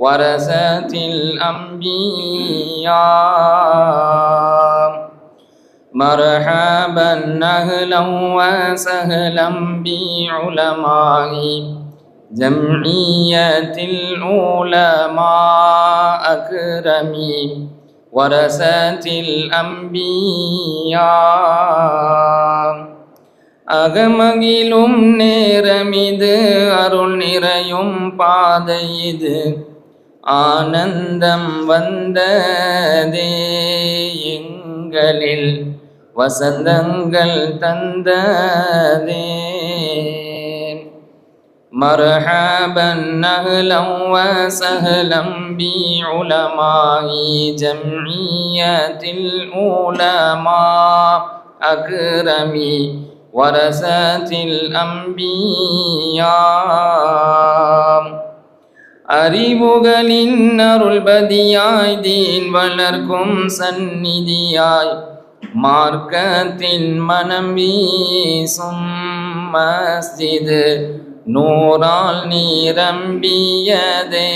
ورثة الأنبياء مرحبا أهلا وسهلا بعلماء جمعية العلماء أكرمي ورثة الأنبياء அகமகிலும் நேரமிது அருள் நிறையும் பாதை இது ஆனந்தம் வந்ததே எங்களில் வசந்தங்கள் தந்ததே مرحبا أهلا وسهلا بعلماء جمعية العلماء أكرمي ورثة الأنبياء அறிவுகளின் அருள்பதியாய் தீன் வளர்க்கும் சந்நிதியாய் மார்க்கத்தின் மனம் வீசும் மஸ்ஜிது நூறால் நீரம்பியதே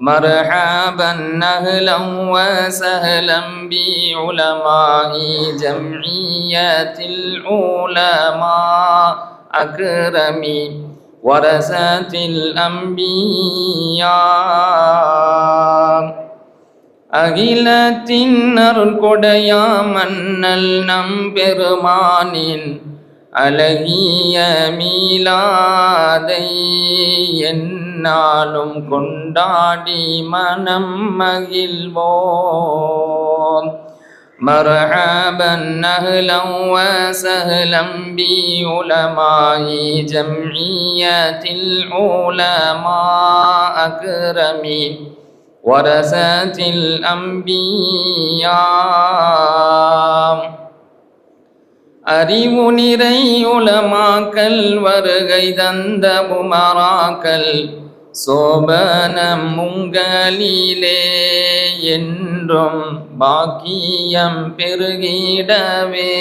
مرحبا أهلا وسهلا بعلماء جمعية العلماء أكرمي ورثة الأنبياء அகிலத்தின் அருள்கொடையா மன்னல் நம்பெருமானின் அழகிய மீளாதை என்னாலும் கொண்டாடி மனம் மகிழ்வோம் مرحبا أهلا وسهلا بعلماء جمعية العلماء أكرمي ورثة الأنبياء அறிவு நிறை உலமாக்கல் வருகை தந்த உமராக்கள் சோபனம் உங்களிலே என்றும் பாக்கியம் பெருகிடவே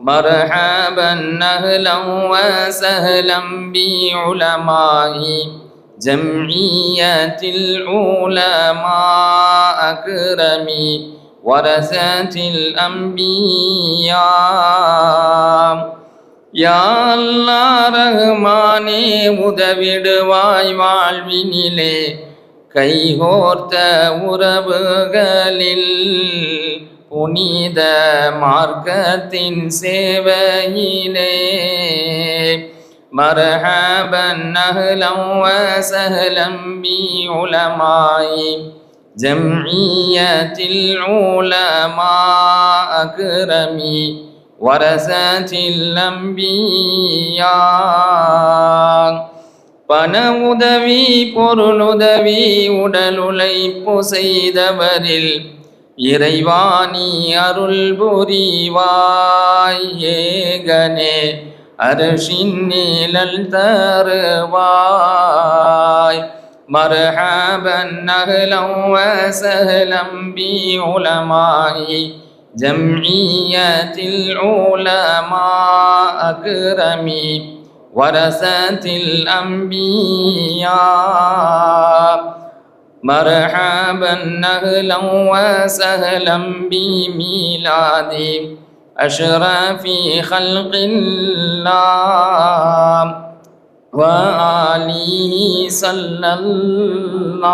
مرحبا أهلا وسهلا بعلماء جمعية العلماء أكرمي ورثة الأنبياء யாழ்லா ரஹ்மானே உதவிடுவாய் வாழ்வினிலே. கைகோர்த்த உறவுகளில் புனித மார்க்கத்தின் சேவையிலே. மரஹபன் அஹ்லம் வசஹலம் பி உலமாயி. ஜம்இயத்தில் உலமா அக்ரமி. வரசத் இல்லம்பியாங் பண உதவி பொருளுதவி உடல் உழைப்பு செய்தவரில் இறைவாணி அருள் புரிவாய். ஏகனே அரசின் நிழல் தருவாய். மரஹபன் அகலம் வசலம் உலமாயி جمعية العلماء أكرمي ورثة الأنبياء. مرحبا أهلا وسهلا بميلاد أشرف خلق الله وآله صلى الله